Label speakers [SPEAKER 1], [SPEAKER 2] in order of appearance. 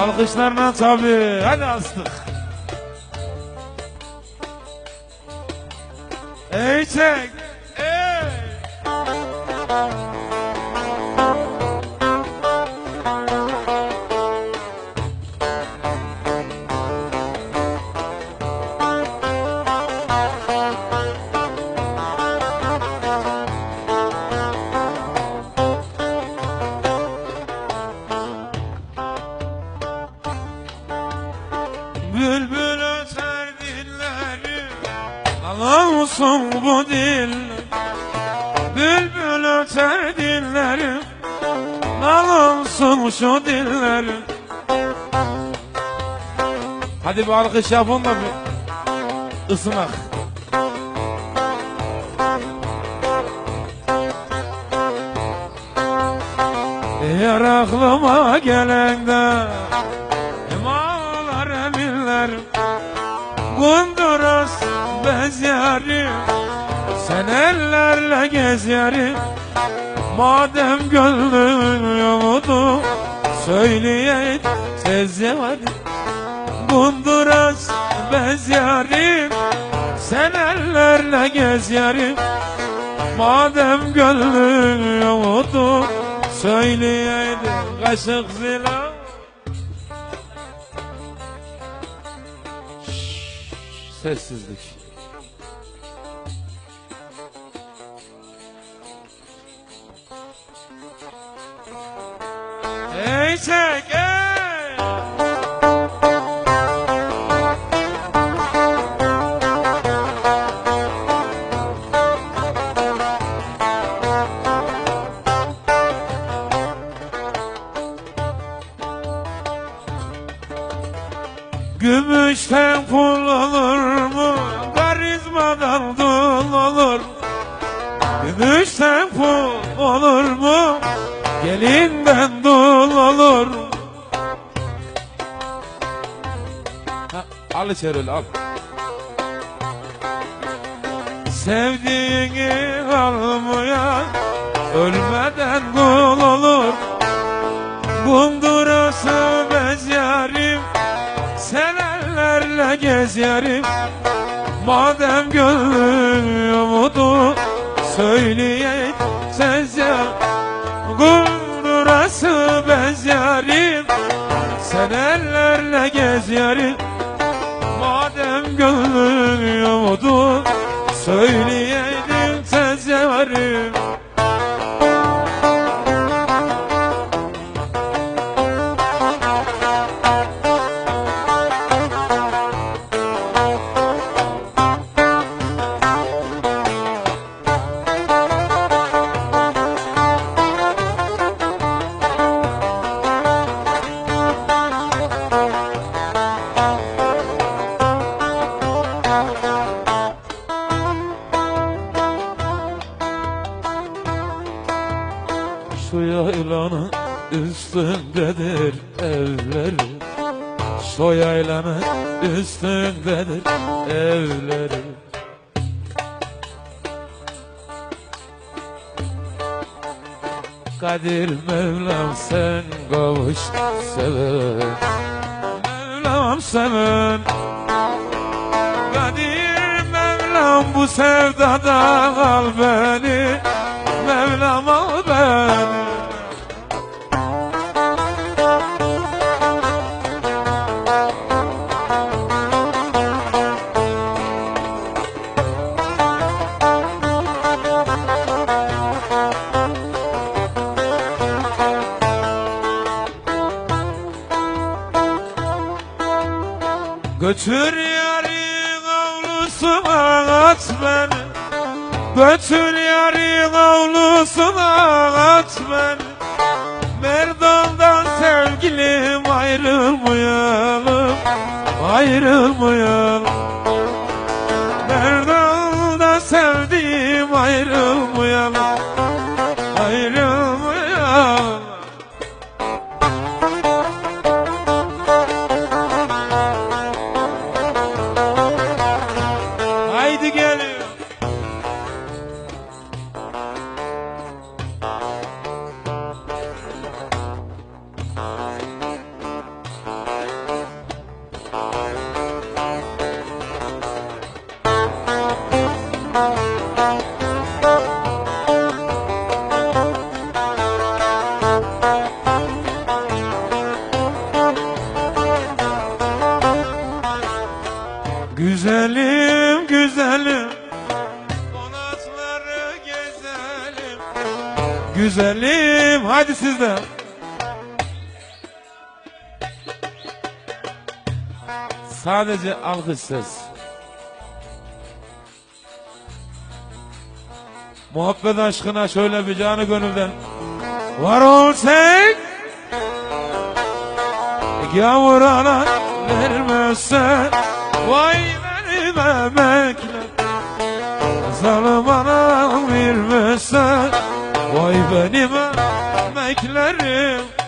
[SPEAKER 1] Alkışlarla tabii. Hadi astık. Ey çek. Ey. Alamsın bu dil Bülbül öter dilleri Alamsın şu dilleri Hadi bir alkış yapın da bir ısınak. Eğer aklıma gelen de Emalar eminler Kunduras bez yarim Sen ellerle gez yarim Madem gönlün yumudu Söyleyeyim tez yarim Kunduras bez yarim Sen ellerle gez yarim Madem gönlün yumudu Söyleyeydim kaşık zila. Sessizlik. Çek ey! Gümüşten pul olur mu? Karizmadan dul olur. Gümüşten pul olur mu? Gelinden İçeri öyle, al. Sevdiğini almayan ölmeden kul olur. Kundurası bez yarim sen ellerle gez yarim Madem gönlün umudu Söyleyeyim Kundurası bez yarim Sen ellerle gez yarim Madem gönlün umudu Söyleyeydim Şu yaylanın üstündedir evleri. Şu yaylanın üstündedir evleri. Kadir Mevlam sen kavuş seven Mevlam seven Kadir Mevlam bu sevdada al beni. Mevlam al beni Götür yarın avlusuna at beni Götür yarın avlusuna at beni Merdan'dan sevgilim ayrılmayalım. Ayrılmayalım Güzelim hadi siz de. Sadece alkışsız Muhabbet aşkına şöyle bir canı gönülden. Var ol sen Yavurana vermezsen Vay benim emekler Zalim anam vermezsen Vay benim emeklerim